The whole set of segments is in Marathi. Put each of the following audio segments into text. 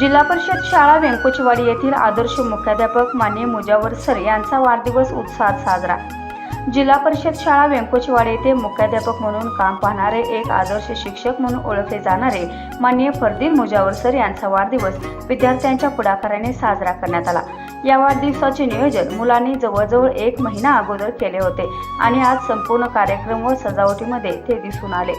जिल्हा परिषद शाळा व्यंकोचीवाडी येथील आदर्श मुख्याध्यापक मान्य मुजावर सर यांचा वाढदिवस उत्साहात साजरा. जिल्हा परिषद शाळा व्यंकोचीवाडी येथे मुख्याध्यापक म्हणून काम पाहणारे एक आदर्श शिक्षक म्हणून ओळखले जाणारे माननीय फरदीन मुजावर सर यांचा वाढदिवस विद्यार्थ्यांच्या पुढाकाराने साजरा करण्यात आला. या वाढदिवसाचे नियोजन मुलांनी जवळजवळ एक महिना अगोदर केले होते आणि आज संपूर्ण कार्यक्रम व सजावटीमध्ये ते दिसून आले.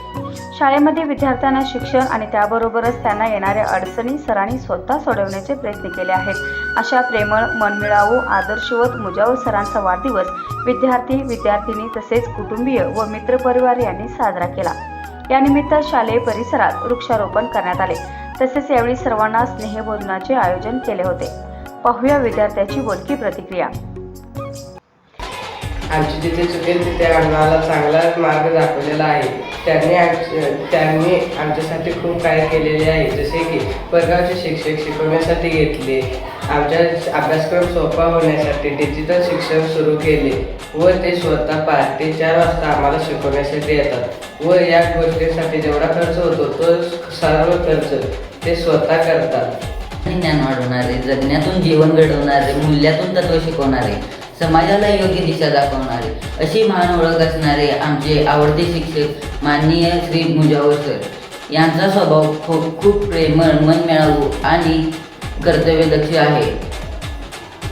शाळेमध्ये विद्यार्थ्यांना शिक्षण आणि त्याबरोबरच त्यांना येणाऱ्या अडचणी सरांनी स्वतः सोडवण्याचे प्रयत्न केले आहेत. अशा प्रेमळ मनमिळावू आदर्शवत मुजावर सरांचा वाढदिवस विद्यार्थी विद्यार्थिनी तसेच कुटुंबीय व मित्रपरिवार यांनी साजरा केला. यानिमित्त शालेय परिसरात वृक्षारोपण करण्यात आले. तसेच यावेळी सर्वांना स्नेहभोजनाचे आयोजन केले होते. पाहूया विद्यार्थ्याची बोलकी प्रतिक्रिया. आमची जिथे चुकेल तिथे आम्हाला चांगला मार्ग दाखवलेला आहे. त्यांनी त्यांनी आमच्यासाठी खूप काय केलेले आहे जसे की परगावचे शिक्षक शिकवण्यासाठी घेतले. आमच्या अभ्यासक्रम सोपा होण्यासाठी डिजिटल शिक्षण सुरू केले व ते स्वतः पाच ते चार वाजता आम्हाला शिकवण्यासाठी येतात. व या गोष्टीसाठी जेवढा खर्च होतो तो सर्व खर्च ते स्वतः करतात. ज्ञान वाढवणारे जगण्यातून जीवन घडवणारे मूल्यातून तत्व शिकवणारे समाजाला योग्य दिशा दाखवणारे अशी महान ओळख असणारे आमचे आवडते शिक्षक माननीय श्री मुजावर सर यांचा स्वभाव खूप खूप प्रेमळ मनमिळावू आणि कर्तव्यदक्ष आहे.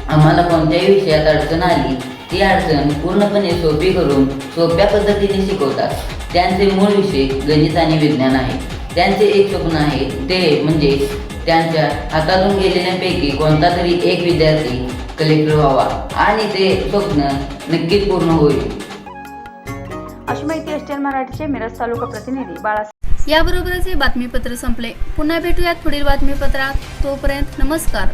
आम्हाला कोणत्याही विषयात अडचण आली ती अडचण पूर्णपणे सोपी करून सोप्या पद्धतीने शिकवतात. त्यांचे मूळ विषय गणित आणि विज्ञान आहे. त्यांचे एक स्वप्न आहे ते म्हणजे त्यांच्या हातातून गेलेल्यांपैकी कोणता तरी एक विद्यार्थी कलेक्टर व्हावा आणि ते स्वप्न नक्कीच पूर्ण होईल. अशी माहिती एस मराठीचे मिरज तालुका प्रतिनिधी बाळा याबरोबरच हे बातमीपत्र संपले. पुन्हा भेटूयात पुढील बातमीपत्रात. तोपर्यंत नमस्कार.